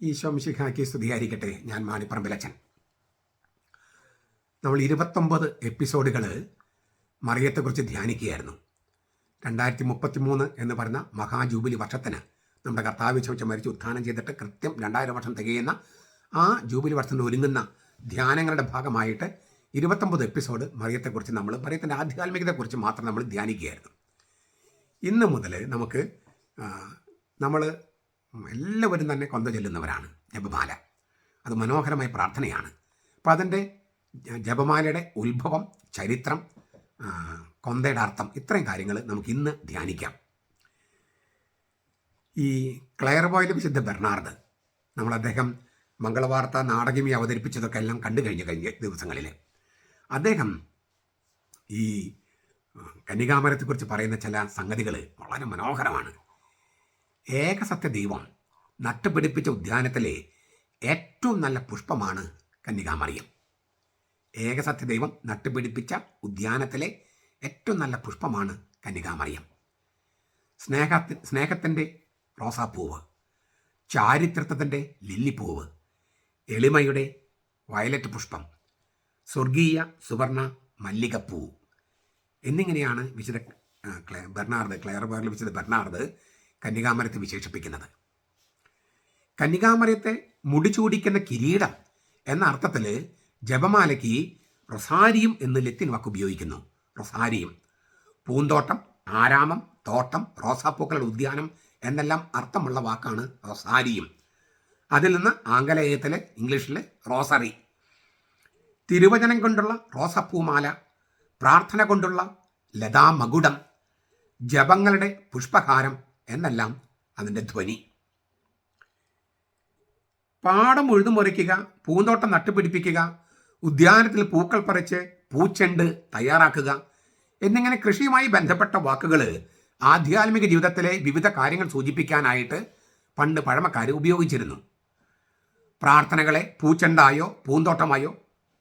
ഈശോ മിശിഹാക്കി സ്തുതിയായിരിക്കട്ടെ. ഞാൻ മാണിപ്പറമ്പിലച്ചൻ നമ്മൾ ഇരുപത്തൊമ്പത് എപ്പിസോഡുകൾ മറിയത്തെക്കുറിച്ച് ധ്യാനിക്കുകയായിരുന്നു. രണ്ടായിരത്തി മുപ്പത്തി മൂന്ന് എന്ന് പറഞ്ഞ മഹാജൂബിലി വർഷത്തിന് നമ്മുടെ കർത്താവ് ചോദിച്ച മരിച്ച് ഉത്ഥാനം ചെയ്തിട്ട് കൃത്യം രണ്ടായിരം വർഷം തികയുന്ന ആ ജൂബിലി വർഷത്തിന് ഒരുങ്ങുന്ന ധ്യാനങ്ങളുടെ ഭാഗമായിട്ട് ഇരുപത്തൊമ്പത് എപ്പിസോഡ് മറിയത്തെക്കുറിച്ച് നമ്മൾ മറിയത്തിന്റെ ആധ്യാത്മികതയെക്കുറിച്ച് മാത്രം നമ്മൾ ധ്യാനിക്കുകയായിരുന്നു. ഇന്ന് മുതൽ നമുക്ക് നമ്മൾ എല്ലാവരും തന്നെ കൊന്ത ചെല്ലുന്നവരാണ് ജപമാല. അത് മനോഹരമായ പ്രാർത്ഥനയാണ്. അപ്പോൾ അതിന്റെ ജപമാലയുടെ ഉത്ഭവം ചരിത്രം കൊന്തയുടെ അർത്ഥം ഇത്രയും കാര്യങ്ങൾ നമുക്ക് ഇന്ന് ധ്യാനിക്കാം. ഈ ക്ലെയർബോയിലെ വിശുദ്ധ ബെർണാർഡ് നമ്മൾ അദ്ദേഹം മംഗളവാർത്ത നാടകമി അവതരിപ്പിച്ചതൊക്കെ എല്ലാം കണ്ടു കഴിഞ്ഞ കഴിഞ്ഞ ദിവസങ്ങളിൽ അദ്ദേഹം ഈ കന്യകാമരത്തെക്കുറിച്ച് പറയുന്ന ചില സംഗതികൾ വളരെ മനോഹരമാണ്. ഏകസത്യ ദൈവം നട്ടുപിടിപ്പിച്ച ഉദ്യാനത്തിലെ ഏറ്റവും നല്ല പുഷ്പമാണ് കന്യകാമറിയം. ഏകസത്യ ദൈവം നട്ടുപിടിപ്പിച്ച ഉദ്യാനത്തിലെ ഏറ്റവും നല്ല പുഷ്പമാണ് കന്യകാമറിയം. സ്നേഹ സ്നേഹത്തിന്റെ റോസാപ്പൂവ് ചാരിത്രത്തിന്റെ ലില്ലിപ്പൂവ് എളിമയുടെ വയലറ്റ് പുഷ്പം സ്വർഗീയ സുവർണ മല്ലികപ്പൂ എന്നിങ്ങനെയാണ് വിശുദ്ധ ബെർണാർഡ് ക്ലെയർബേറിൽ വിശുദ്ധ ബെർണാർഡ് കന്യകാമരത്തെ വിശേഷിപ്പിക്കുന്നത്. കന്യകാമരത്തെ മുടിചൂടിക്കുന്ന കിരീടം എന്ന അർത്ഥത്തിൽ ജപമാലയ്ക്ക് റൊസാരിയും എന്ന് ലത്തിൻ വാക്ക് ഉപയോഗിക്കുന്നു. റൊസാരിയും. പൂന്തോട്ടം ആരാമം തോട്ടം റോസാപ്പൂക്കളുടെ ഉദ്യാനം എന്നെല്ലാം അർത്ഥമുള്ള വാക്കാണ് റൊസാരിയും. അതിൽ നിന്ന് ആംഗലേയത്തിലെ ഇംഗ്ലീഷിലെ റോസറി. തിരുവചനം കൊണ്ടുള്ള റോസപ്പൂമാല പ്രാർത്ഥന കൊണ്ടുള്ള ലതാമകുടം ജപങ്ങളുടെ പുഷ്പഹാരം എന്നെല്ലാം അതിന്റെ ധ്വനി. പാടം ഉഴുതുമുറിക്കുക പൂന്തോട്ടം നട്ടുപിടിപ്പിക്കുക ഉദ്യാനത്തിൽ പൂക്കൾ പറിച്ച് പൂച്ചെണ്ട് തയ്യാറാക്കുക എന്നിങ്ങനെ കൃഷിയുമായി ബന്ധപ്പെട്ട വാക്കുകൾ ആധ്യാത്മിക ജീവിതത്തിലെ വിവിധ കാര്യങ്ങൾ സൂചിപ്പിക്കാനായിട്ട് പണ്ട് പഴമക്കാർ ഉപയോഗിച്ചിരുന്നു. പ്രാർത്ഥനകളെ പൂച്ചെണ്ടായോ പൂന്തോട്ടമായോ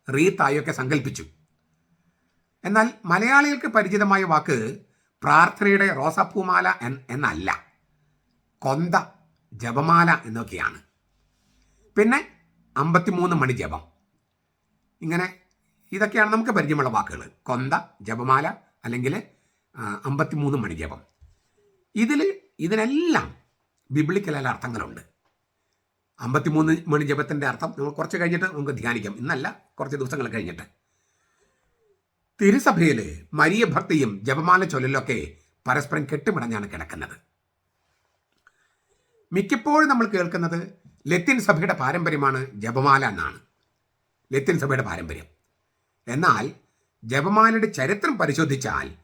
റീത്തായോ ഒക്കെ സങ്കല്പിച്ചു എന്നാൽ മലയാളികൾക്ക് പരിചിതമായ വാക്ക് പ്രാർത്ഥനയുടെ റോസാപ്പൂമാല എന്നല്ല. കൊന്ത ജപമാല എന്നൊക്കെയാണ്. പിന്നെ അമ്പത്തിമൂന്ന് മണി ജപം. ഇങ്ങനെ ഇതൊക്കെയാണ് നമുക്ക് പരിചയമുള്ള വാക്കുകൾ. കൊന്ത ജപമാല അല്ലെങ്കിൽ അമ്പത്തിമൂന്ന് മണി ജപം. ഇതിൽ ഇതിനെല്ലാം ബിബിളിക്കലല്ല അർത്ഥങ്ങളുണ്ട്. അമ്പത്തിമൂന്ന് മണി ജപത്തിന്റെ അർത്ഥം നമ്മൾ കുറച്ച് കഴിഞ്ഞിട്ട് നമുക്ക് ധ്യാനിക്കാം. ഇന്നല്ല കുറച്ച് ദിവസങ്ങൾ കഴിഞ്ഞിട്ട്. തിരുസഭയിൽ മരിയ ഭക്തിയും ജപമാല ചൊല്ലലൊക്കെ പരസ്പരം കെട്ടുമിടഞ്ഞാണ് കിടക്കുന്നത്. മിക്കപ്പോഴും നമ്മൾ കേൾക്കുന്നത് ലത്തിൻ സഭയുടെ പാരമ്പര്യമാണ് ജപമാല എന്നാണ്. ലത്തിൻ സഭയുടെ പാരമ്പര്യം. എന്നാൽ ജപമാലയുടെ ചരിത്രം പരിശോധിച്ചാൽ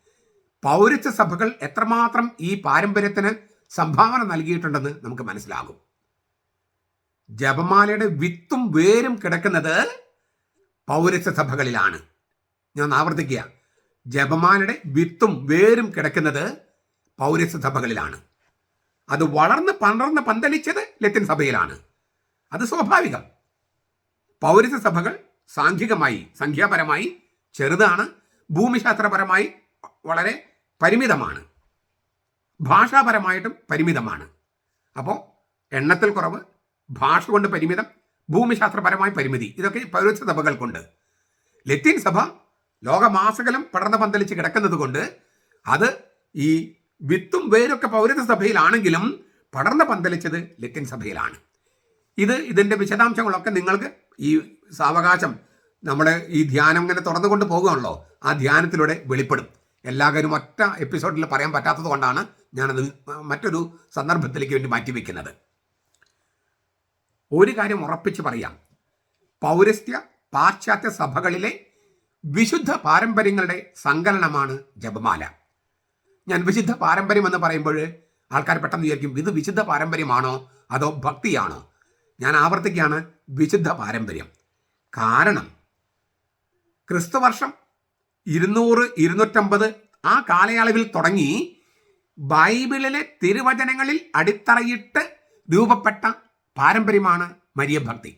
പൗരത്വ സഭകൾ എത്രമാത്രം ഈ പാരമ്പര്യത്തിന് സംഭാവന നൽകിയിട്ടുണ്ടെന്ന് നമുക്ക് മനസ്സിലാകും. ജപമാലയുടെ വിത്തും വേരും കിടക്കുന്നത് പൗരത്വ സഭകളിലാണ്. ഞാൻ ആവർത്തിക്കുക. ജപമാലയുടെ വിത്തും വേരും കിടക്കുന്നത് പൗരസ്ത്യ സഭകളിലാണ്. അത് വളർന്ന് പടർന്ന് പന്തലിച്ചത് ലത്തിൻ സഭയിലാണ്. അത് സ്വാഭാവികം. പൗരസ്ത്യ സഭകൾ സാംഘികമായി സംഖ്യാപരമായി ചെറുതാണ് ഭൂമിശാസ്ത്രപരമായി വളരെ പരിമിതമാണ്. ഭാഷാപരമായിട്ടും പരിമിതമാണ്. അപ്പോൾ എണ്ണത്തിൽ കുറവ് ഭാഷ കൊണ്ട് പരിമിതം ഭൂമിശാസ്ത്രപരമായി പരിമിതി. ഇതൊക്കെ പൗരസ്ത്യ സഭകൾക്കുണ്ട്. ലത്തീൻ സഭ ലോകമാസകലം പടർന്ന് പന്തലിച്ച് കിടക്കുന്നത് കൊണ്ട് അത് ഈ വിത്തും വേരൊക്കെ പൗരത്വ സഭയിലാണെങ്കിലും പടർന്ന് പന്തലിച്ചത് ലത്തീൻ സഭയിലാണ്. ഇത് ഇതിന്റെ വിശദാംശങ്ങളൊക്കെ നിങ്ങൾക്ക് ഈ സാവകാശം നമ്മുടെ ഈ ധ്യാനം ഇങ്ങനെ തുറന്നുകൊണ്ട് പോകുകയാണല്ലോ ആ ധ്യാനത്തിലൂടെ വെളിപ്പെടും. എല്ലാ കാര്യം ഒറ്റ എപ്പിസോഡിൽ പറയാൻ പറ്റാത്തത് കൊണ്ടാണ് ഞാനത് മറ്റൊരു സന്ദർഭത്തിലേക്ക് വേണ്ടി മാറ്റിവെക്കുന്നത് ഒരു കാര്യം ഉറപ്പിച്ച് പറയാം. പൗരസ്ത്യ പാശ്ചാത്യ സഭകളിലെ വിശുദ്ധ പാരമ്പര്യങ്ങളുടെ സങ്കലനമാണ് ജപമാല. ഞാൻ വിശുദ്ധ പാരമ്പര്യം എന്ന് പറയുമ്പോൾ ആൾക്കാർ പെട്ടെന്ന് വിചാരിക്കും ഇത് വിശുദ്ധ പാരമ്പര്യമാണോ അതോ ഭക്തിയാണോ? ഞാൻ ആവർത്തിക്കുകയാണ് വിശുദ്ധ പാരമ്പര്യം. കാരണം ക്രിസ്തുവർഷം ഇരുന്നൂറ് ഇരുന്നൂറ്റമ്പത് ആ കാലയളവിൽ തുടങ്ങി ബൈബിളിലെ തിരുവചനങ്ങളിൽ അടിത്തറയിട്ട് രൂപപ്പെട്ട പാരമ്പര്യമാണ് മരിയ ഭക്തി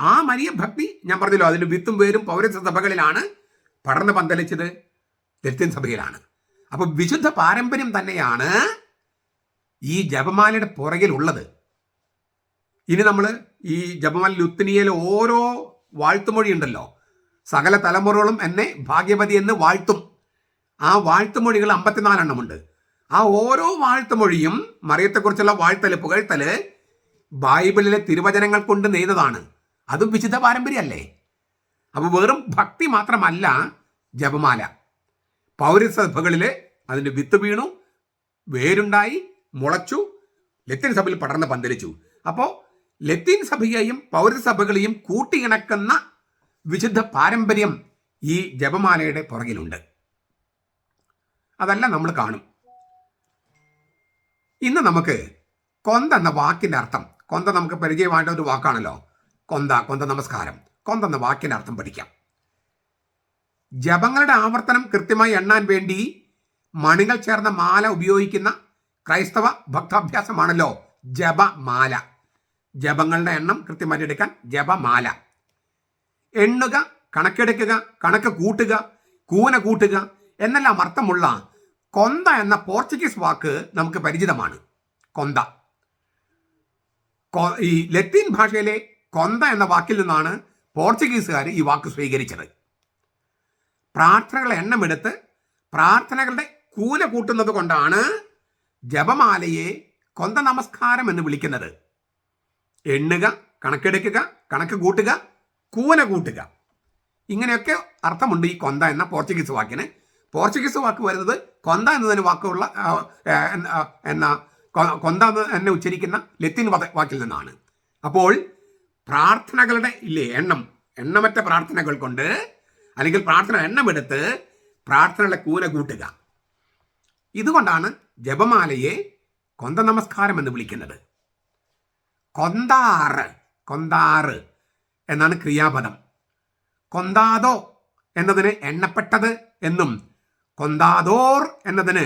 ആ മരിയ ഭക്തി ഞാൻ പറഞ്ഞല്ലോ അതിൽ വിത്തും വേരും പൗരത്വ സഭകളിലാണ് പടർന്ന് പന്തലിച്ചത് ലത്തിൻ സഭയിലാണ്. അപ്പൊ വിശുദ്ധ പാരമ്പര്യം തന്നെയാണ് ഈ ജപമാലയുടെ പുറകിലുള്ളത്. ഇനി നമ്മൾ ഈ ജപമാൽ ലുത്തിനിയയിലെ ഓരോ വാഴ്ത്തുമൊഴി ഉണ്ടല്ലോ സകല തലമുറകളും എന്നെ ഭാഗ്യവതി എന്ന് വാഴ്ത്തും. ആ വാഴ്ത്തുമൊഴികൾ അമ്പത്തിനാലെണ്ണമുണ്ട്. ആ ഓരോ വാഴ്ത്തുമൊഴിയും മറിയത്തെക്കുറിച്ചുള്ള വാഴ്ത്തൽ പുകഴ്ത്തൽ ബൈബിളിലെ തിരുവചനങ്ങൾ കൊണ്ട് നെയ്തതാണ്. അതും വിശുദ്ധ പാരമ്പര്യമല്ലേ? അപ്പോൾ വെറും ഭക്തി മാത്രമല്ല ജപമാല. പൗരസഭകളിൽ അതിന്റെ വിത്ത് വീണു വേരുണ്ടായി മുളച്ചു ലത്തിൻ സഭയിൽ പടർന്ന് പന്തലിച്ചു. അപ്പോൾ ലത്തീൻ സഭയെയും പൗരസഭകളെയും കൂട്ടിയിണക്കുന്ന വിശുദ്ധ പാരമ്പര്യം ഈ ജപമാലയുടെ പുറകിലുണ്ട്. അതല്ല നമ്മൾ കാണും. ഇന്ന് നമുക്ക് കൊന്ത എന്ന വാക്കിന്റെ അർത്ഥം കൊന്ത നമുക്ക് പരിചയമായിട്ട് ഒരു വാക്കാണല്ലോ. കൊന്ത കൊന്ത നമസ്കാരം. കൊന്ത എന്ന വാക്കിന്റെ അർത്ഥം പഠിക്കാം. ജപങ്ങളുടെ ആവർത്തനം കൃത്യമായി എണ്ണാൻ വേണ്ടി മണികൾ ചേർന്ന മാല ഉപയോഗിക്കുന്ന ക്രൈസ്തവ ഭക്താഭ്യാസമാണല്ലോ ജപമാല. ജപങ്ങളുടെ എണ്ണം കൃത്യമായിട്ട് എടുക്കാൻ ജപമാല. എണ്ണുക കണക്കെടുക്കുക കണക്ക് കൂട്ടുക കൂന കൂട്ടുക എന്നെല്ലാം അർത്ഥമുള്ള കൊന്ത എന്ന പോർച്ചുഗീസ് വാക്ക് നമുക്ക് പരിചിതമാണ്. കൊന്ത. ഈ ലത്തീൻ ഭാഷയിലെ കൊന്ത എന്ന വാക്കിൽ നിന്നാണ് പോർച്ചുഗീസുകാർ ഈ വാക്ക് സ്വീകരിച്ചത്. പ്രാർത്ഥനകളെ എണ്ണമെടുത്ത് പ്രാർത്ഥനകളുടെ കൂന കൂട്ടുന്നത് കൊണ്ടാണ് ജപമാലയെ കൊന്ത നമസ്കാരം എന്ന് വിളിക്കുന്നത്. എണ്ണുക കണക്കെടുക്കുക കണക്ക് കൂട്ടുക കൂന കൂട്ടുക. ഇങ്ങനെയൊക്കെ അർത്ഥമുണ്ട് ഈ കൊന്ത എന്ന പോർച്ചുഗീസ് വാക്കിന്. പോർച്ചുഗീസ് വാക്ക് വരുന്നത് കൊന്ത എന്നതിന് വാക്കുള്ള എന്ന- കൊന്ത എന്നെ ഉച്ചരിക്കുന്ന ലത്തീൻ വാക്കിൽ നിന്നാണ്. അപ്പോൾ പ്രാർത്ഥനകളുടെ ഇല്ലേ എണ്ണം എണ്ണമറ്റ പ്രാർത്ഥനകൾ കൊണ്ട് അല്ലെങ്കിൽ പ്രാർത്ഥന എണ്ണമെടുത്ത് പ്രാർത്ഥനകളെ കൂന കൂട്ടുക. ഇതുകൊണ്ടാണ് ജപമാലയെ കൊന്ത നമസ്കാരം എന്ന് വിളിക്കുന്നത്. കൊന്താറ് കൊന്താറ് എന്നാണ് ക്രിയാപദം. കൊന്താതോ എന്നതിന് എണ്ണപ്പെട്ടത് എന്നും കൊന്താതോർ എന്നതിന്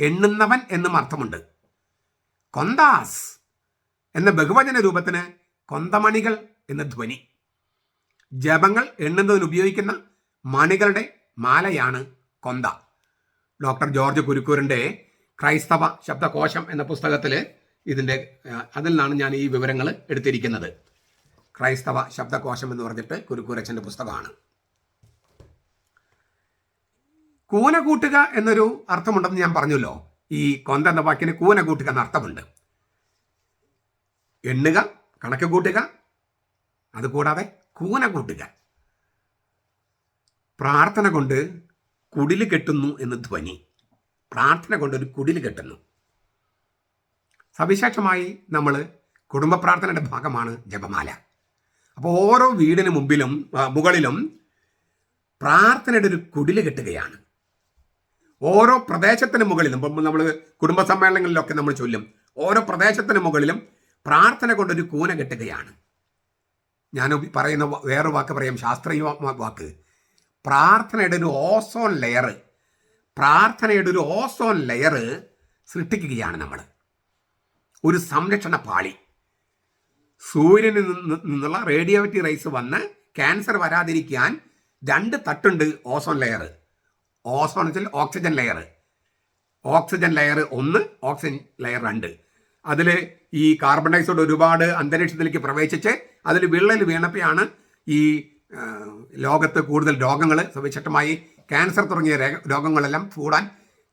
എണ്ണുന്നവൻ എന്നും അർത്ഥമുണ്ട്. കൊന്താസ് എന്ന ബഹുവചന രൂപത്തിന് കൊന്തമണികൾ എന്ന ധ്വനി. ജപങ്ങൾ എണ്ണുന്നതിന് ഉപയോഗിക്കുന്ന മണികളുടെ മാലയാണ് കൊന്ത. ഡോക്ടർ ജോർജ് കുരുക്കൂറിന്റെ ക്രൈസ്തവ ശബ്ദകോശം എന്ന പുസ്തകത്തിൽ ഇതിന്റെ അതിൽ നിന്നാണ് ഞാൻ ഈ വിവരങ്ങൾ എടുത്തിരിക്കുന്നത്. ക്രൈസ്തവ ശബ്ദകോശം എന്ന് പറഞ്ഞിട്ട് കുരുക്കൂരച്ഛന്റെ പുസ്തകമാണ്. കൂന കൂട്ടുക എന്നൊരു അർത്ഥമുണ്ടെന്ന് ഞാൻ പറഞ്ഞല്ലോ. ഈ കൊന്ത എന്ന വാക്കിന് കൂന കൂട്ടുക എന്ന അർത്ഥമുണ്ട്. എണ്ണുക കണക്ക് കൂട്ടുക അതുകൂടാതെ കൂന കൂട്ടുക. പ്രാർത്ഥന കൊണ്ട് കുടിൽ കെട്ടുന്നു എന്ന് ധ്വനി. പ്രാർത്ഥന കൊണ്ട് ഒരു കുടിൽ കെട്ടുന്നു. സവിശേഷമായി നമ്മൾ കുടുംബ പ്രാർത്ഥനയുടെ ഭാഗമാണ് ജപമാല. അപ്പോൾ ഓരോ വീടിന് മുമ്പിലും മുകളിലും പ്രാർത്ഥനയുടെ ഒരു കുടിൽ കെട്ടുകയാണ്. ഓരോ പ്രദേശത്തിന് മുകളിലും ഇപ്പം നമ്മൾ കുടുംബ സമ്മേളനങ്ങളിലൊക്കെ നമ്മൾ ചൊല്ലും ഓരോ പ്രദേശത്തിന് മുകളിലും പ്രാർത്ഥന കൊണ്ടൊരു കൂന കെട്ടുകയാണ്. ഞാൻ പറയുന്ന വ- വേറൊരു വാക്ക് പറയാം ശാസ്ത്രീയ വാക്ക്. പ്രാർത്ഥനയുടെ ഒരു ഓസോൺ ലെയർ പ്രാർത്ഥനയുടെ ഒരു ഓസോൺ ലെയർ സൃഷ്ടിക്കുകയാണ് നമ്മൾ ഒരു സംരക്ഷണ പാളി. സൂര്യനിൽ നിന്നുള്ള റേഡിയോവിറ്റി റൈസ് വന്ന് ക്യാൻസർ വരാതിരിക്കാൻ രണ്ട് തട്ടുണ്ട് ഓസോൺ ലെയർ ഓസോൺ വെച്ചാൽ ഓക്സിജൻ ലെയർ ഓക്സിജൻ ലെയർ ഒന്ന് ഓക്സിജൻ ലെയർ രണ്ട്. അതിൽ ഈ കാർബൺ ഡയോക്സൈഡ് ഒരുപാട് അന്തരീക്ഷത്തിലേക്ക് പ്രവേശിച്ച് അതിൽ വിള്ളൽ വീണപ്പോഴാണ് ഈ ലോകത്ത് കൂടുതൽ രോഗങ്ങൾ സവിശേഷമായി ക്യാൻസർ തുടങ്ങിയ രോഗങ്ങളെല്ലാം കൂടാൻ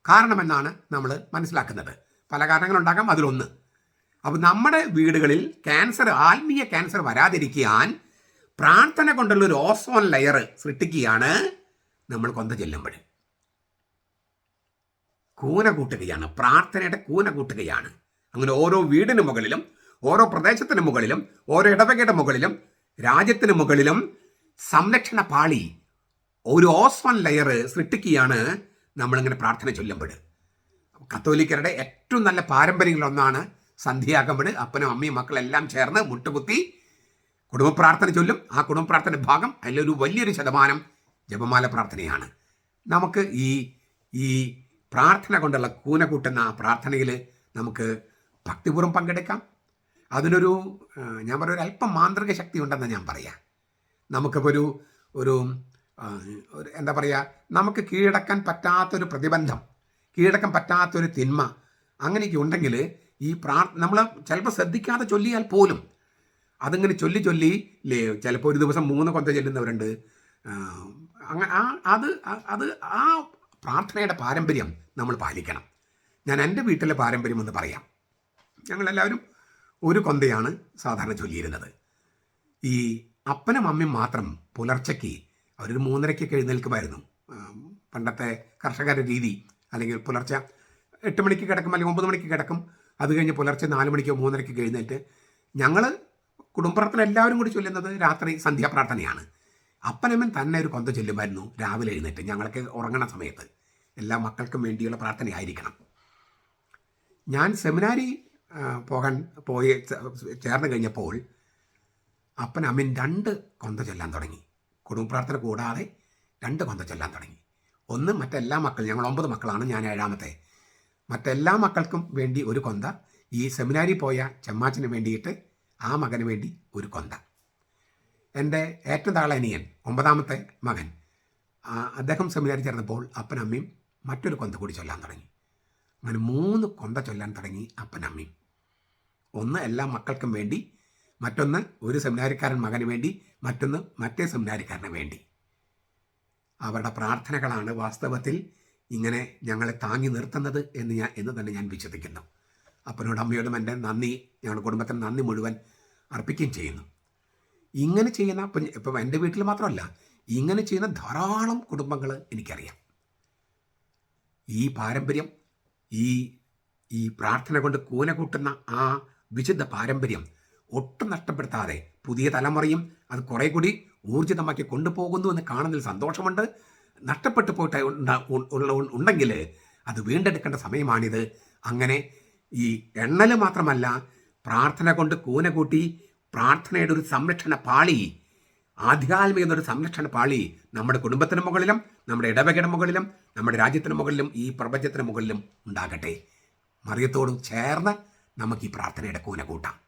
കാരണമെന്നാണ് നമ്മൾ മനസ്സിലാക്കുന്നത്. പല കാരണങ്ങളുണ്ടാകാം. അതിലൊന്ന് അപ്പോൾ നമ്മുടെ വീടുകളിൽ ക്യാൻസർ ആത്മീയ ക്യാൻസർ വരാതിരിക്കാൻ പ്രാർത്ഥന കൊണ്ടുള്ള ഒരു ഓസോൺ ലെയർ സൃഷ്ടിക്കുകയാണ് നമ്മൾ കൊന്ത ചെല്ലുമ്പോൾ. കൂന കൂട്ടുകയാണ് പ്രാർത്ഥനയുടെ കൂന കൂട്ടുകയാണ് അങ്ങനെ ഓരോ വീടിന് മുകളിലും ഓരോ പ്രദേശത്തിന് മുകളിലും ഓരോ ഇടവകയുടെ മുകളിലും രാജ്യത്തിന് മുകളിലും സംരക്ഷണ പാളി ഒരു ഓസ്വൺ ലെയർ സൃഷ്ടിക്കുകയാണ് നമ്മളിങ്ങനെ പ്രാർത്ഥന ചൊല്ലുമ്പോൾ. കത്തോലിക്കരുടെ ഏറ്റവും നല്ല പാരമ്പര്യങ്ങളൊന്നാണ് സന്ധ്യയാകുമ്പോൾ അപ്പനും അമ്മയും മക്കളെല്ലാം ചേർന്ന് മുട്ടുകുത്തി കുടുംബപ്രാർത്ഥന ചൊല്ലും. ആ കുടുംബപ്രാർത്ഥന ഭാഗം അതിലൊരു വലിയൊരു ശതമാനം ജപമാല പ്രാർത്ഥനയാണ്. നമുക്ക് ഈ ഈ പ്രാർത്ഥന കൊണ്ടുള്ള കൂന കൂട്ടുന്ന ആ പ്രാർത്ഥനയിൽ നമുക്ക് ഭക്തിപൂർവം പങ്കെടുക്കാം. അതിനൊരു ഞാൻ പറയുക ഒരു അല്പം മാന്ത്രിക ശക്തി ഉണ്ടെന്ന് ഞാൻ പറയാം. നമുക്കിപ്പോൾ ഒരു ഒരു എന്താ പറയുക നമുക്ക് കീഴടക്കാൻ പറ്റാത്തൊരു പ്രതിബന്ധം കീഴടക്കാൻ പറ്റാത്തൊരു തിന്മ അങ്ങനെയൊക്കെ ഉണ്ടെങ്കിൽ ഈ പ്രാർ നമ്മൾ ചിലപ്പോൾ ശ്രദ്ധിക്കാതെ ചൊല്ലിയാൽ പോലും അതിങ്ങനെ ചൊല്ലി ചൊല്ലി ലേ ചിലപ്പോൾ ഒരു ദിവസം മൂന്ന് കൊന്ത ചൊല്ലുന്നവരുണ്ട്. അങ്ങനെ ആ അത് അത് ആ പ്രാർത്ഥനയുടെ പാരമ്പര്യം നമ്മൾ പാലിക്കണം. ഞാൻ എന്റെ വീട്ടിലെ പാരമ്പര്യം എന്ന് പറയാം. ഞങ്ങളെല്ലാവരും ഒരു കൊന്തയാണ് സാധാരണ ചൊല്ലിയിരുന്നത്. ഈ അപ്പനും അമ്മയും മാത്രം പുലർച്ചയ്ക്ക് അവരൊരു മൂന്നരയ്ക്ക് എഴുന്നേൽക്കുമായിരുന്നു. പണ്ടത്തെ കർഷകരുടെ രീതി അല്ലെങ്കിൽ പുലർച്ച എട്ട് മണിക്ക് കിടക്കും അല്ലെങ്കിൽ ഒമ്പത് മണിക്ക് കിടക്കും. അത് കഴിഞ്ഞ് പുലർച്ചെ നാല് മണിക്കോ മൂന്നരയ്ക്ക് എഴുന്നേറ്റ് ഞങ്ങൾ കുടുംബപ്രാർത്ഥന എല്ലാവരും കൂടി ചൊല്ലുന്നത് രാത്രി സന്ധ്യാപ്രാർത്ഥനയാണ് അപ്പനമ്മൻ തന്നെ ഒരു കൊന്ത ചൊല്ലുമായിരുന്നു രാവിലെ എഴുന്നേറ്റ്. ഞങ്ങൾക്ക് ഉറങ്ങണ സമയത്ത് എല്ലാ മക്കൾക്കും വേണ്ടിയുള്ള പ്രാർത്ഥനയായിരിക്കണം. ഞാൻ സെമിനാരി പോകാൻ പോയി ചേർന്ന് കഴിഞ്ഞപ്പോൾ അപ്പൻ അമ്മൻ രണ്ട് കൊന്ത ചൊല്ലാൻ തുടങ്ങി. കുടുംബ പ്രാർത്ഥന കൂടാതെ രണ്ട് കൊന്ത ചൊല്ലാൻ തുടങ്ങി. ഒന്ന് മറ്റെല്ലാ മക്കൾ ഞങ്ങൾ ഒമ്പത് മക്കളാണ് ഞാൻ ഏഴാമത്തെ. മറ്റെല്ലാ മക്കൾക്കും വേണ്ടി ഒരു കൊന്ത. ഈ സെമിനാരി പോയ ചെമ്മാച്ചന് വേണ്ടിയിട്ട് ആ മകന് വേണ്ടി ഒരു കൊന്ത. എന്റെ ഏറ്റവും താഴെ അനിയൻ ഒമ്പതാമത്തെ മകൻ. അദ്ദേഹം സെമിനാരി ചേർന്നപ്പോൾ അപ്പനമ്മയും മറ്റൊരു കൊന്ത കൂടി ചൊല്ലാൻ തുടങ്ങി. അങ്ങനെ മൂന്ന് കൊന്ത ചൊല്ലാൻ തുടങ്ങി അപ്പനമ്മയും ഒന്ന് എല്ലാ മക്കൾക്കും വേണ്ടി മറ്റൊന്ന് ഒരു സെമിനാരിക്കാരൻ മകന് വേണ്ടി മറ്റൊന്ന് മറ്റേ സെമിനാരിക്കാരന് വേണ്ടി. അവരുടെ പ്രാർത്ഥനകളാണ് വാസ്തവത്തിൽ ഇങ്ങനെ ഞങ്ങളെ താങ്ങി നിർത്തുന്നത് എന്ന് ഞാൻ എന്ന് തന്നെ ഞാൻ വിശ്വസിക്കുന്നു. അപ്പനോടും അമ്മയോടും എന്റെ നന്ദി ഞങ്ങളുടെ കുടുംബത്തിന് നന്ദി മുഴുവൻ അർപ്പിക്കുകയും ചെയ്യുന്നു. ഇങ്ങനെ ചെയ്യുന്ന ഇപ്പം ഇപ്പം എന്റെ വീട്ടിൽ മാത്രമല്ല ഇങ്ങനെ ചെയ്യുന്ന ധാരാളം കുടുംബങ്ങൾ എനിക്കറിയാം. ഈ പാരമ്പര്യം ഈ ഈ പ്രാർത്ഥന കൊണ്ട് കൂന കൂട്ടുന്ന ആ വിശുദ്ധ പാരമ്പര്യം ഒട്ടും നഷ്ടപ്പെടുത്താതെ പുതിയ തലമുറയും അത് കുറേ കൂടി ഊർജിതമാക്കി കൊണ്ടുപോകുന്നു എന്ന് കാണുന്നതിൽ സന്തോഷമുണ്ട്. നഷ്ടപ്പെട്ടു പോയിട്ട് ഉള്ള- ഉണ്ടെങ്കിൽ അത് വീണ്ടെടുക്കേണ്ട സമയമാണിത്. അങ്ങനെ ഈ എണ്ണൽ മാത്രമല്ല പ്രാർത്ഥന കൊണ്ട് കൂന കൂട്ടി പ്രാർത്ഥനയുടെ ഒരു സംരക്ഷണ പാളി ആധ്യാത്മിക ഒരു സംരക്ഷണ പാളി നമ്മുടെ കുടുംബത്തിന് മുകളിലും നമ്മുടെ ഇടവകയുടെ മുകളിലും നമ്മുടെ രാജ്യത്തിന് മുകളിലും ഈ പ്രപഞ്ചത്തിന് മുകളിലും ഉണ്ടാകട്ടെ. മറിയത്തോടും ചേർന്ന് നമുക്ക് ഈ പ്രാർത്ഥനയുടെ കൂന കൂട്ടാം.